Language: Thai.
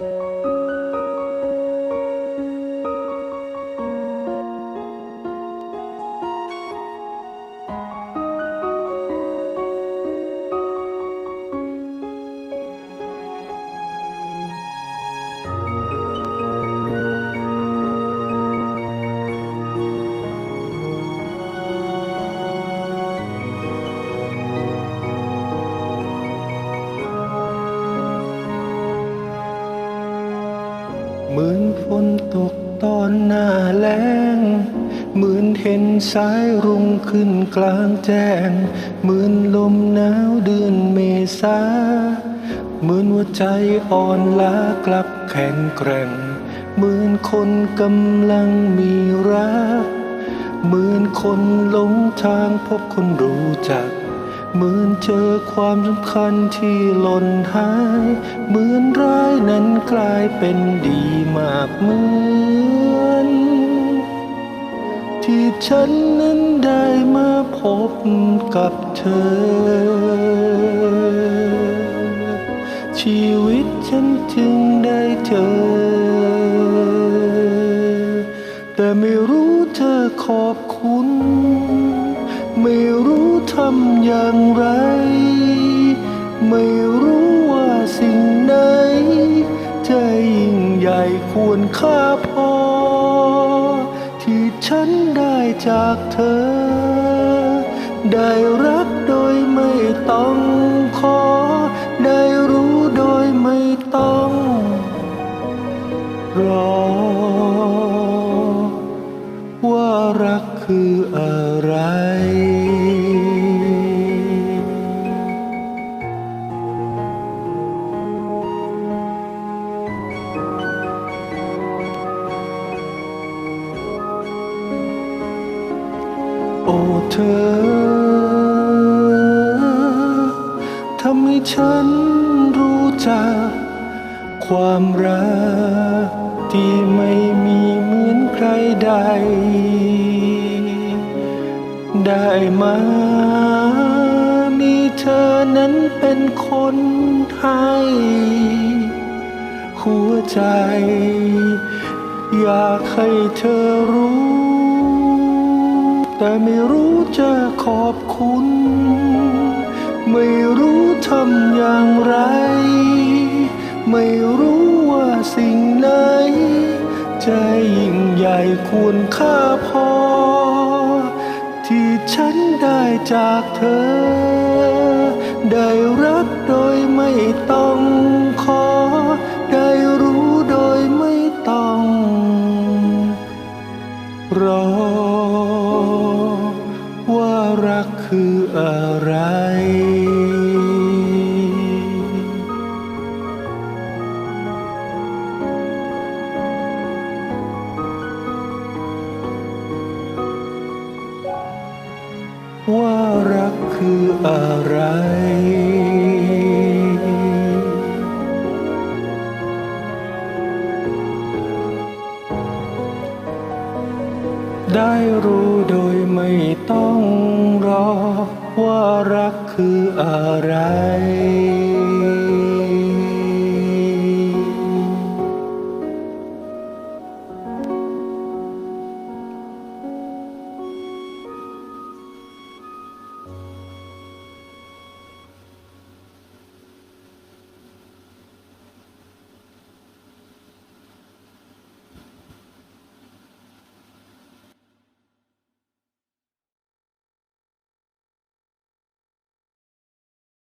เห นฝนตกตอนหน้าแล้งเหมือนเห็นสายรุ่งขึ้นกลางแจ้ง เหมือนลมหนาวเดือนเมษา เหมือนหัวใจอ่อนล้ากลับแข็งแกร่ง เหมือนคนกำลังมีรัก เหมือนคนหลงทางพบคนรู้จัก เหมือนเจอความสำคัญที่หล่นหาย เหมือนร้ายนั้นกลายเป็นดีมากเหมือน ที่ฉันนั้นได้มาพบกับเธอ ชีวิตฉันจึงได้เจอ แต่ไม่รู้จะขอบคุณำอย่างไร ไม่รู้ว่าสิ่งไหนจะยิ่งใหญ่ควรค่าพอ ที่ฉันได้จากเธอ ได้รักโดยไม่ต้องขอ ได้รู้โดยไม่ต้องรอ ว่ารักคืออะไร อ้เธอ ทำให้ฉันรู้จัก ความรักที่ไม่มีเหมือนใครใด ได้มามีเธอนั้นเป็นคนให้หัวใจ อยากให้เธอรู้ แต่ไม่รู้จะขอบคุณ ไม่รู้ทำอย่างไร ไม่รู้ว่าสิ่งไหนจะยิ่งใหญ่ควรค่าพอ ที่ฉันได้จากเธอ ได้รักโดยไม่ต้อง รักคืออะไร ว่ารักคืออะไร ได้รู้โดยไม่ต้องรอ ว่ารักคืออะไร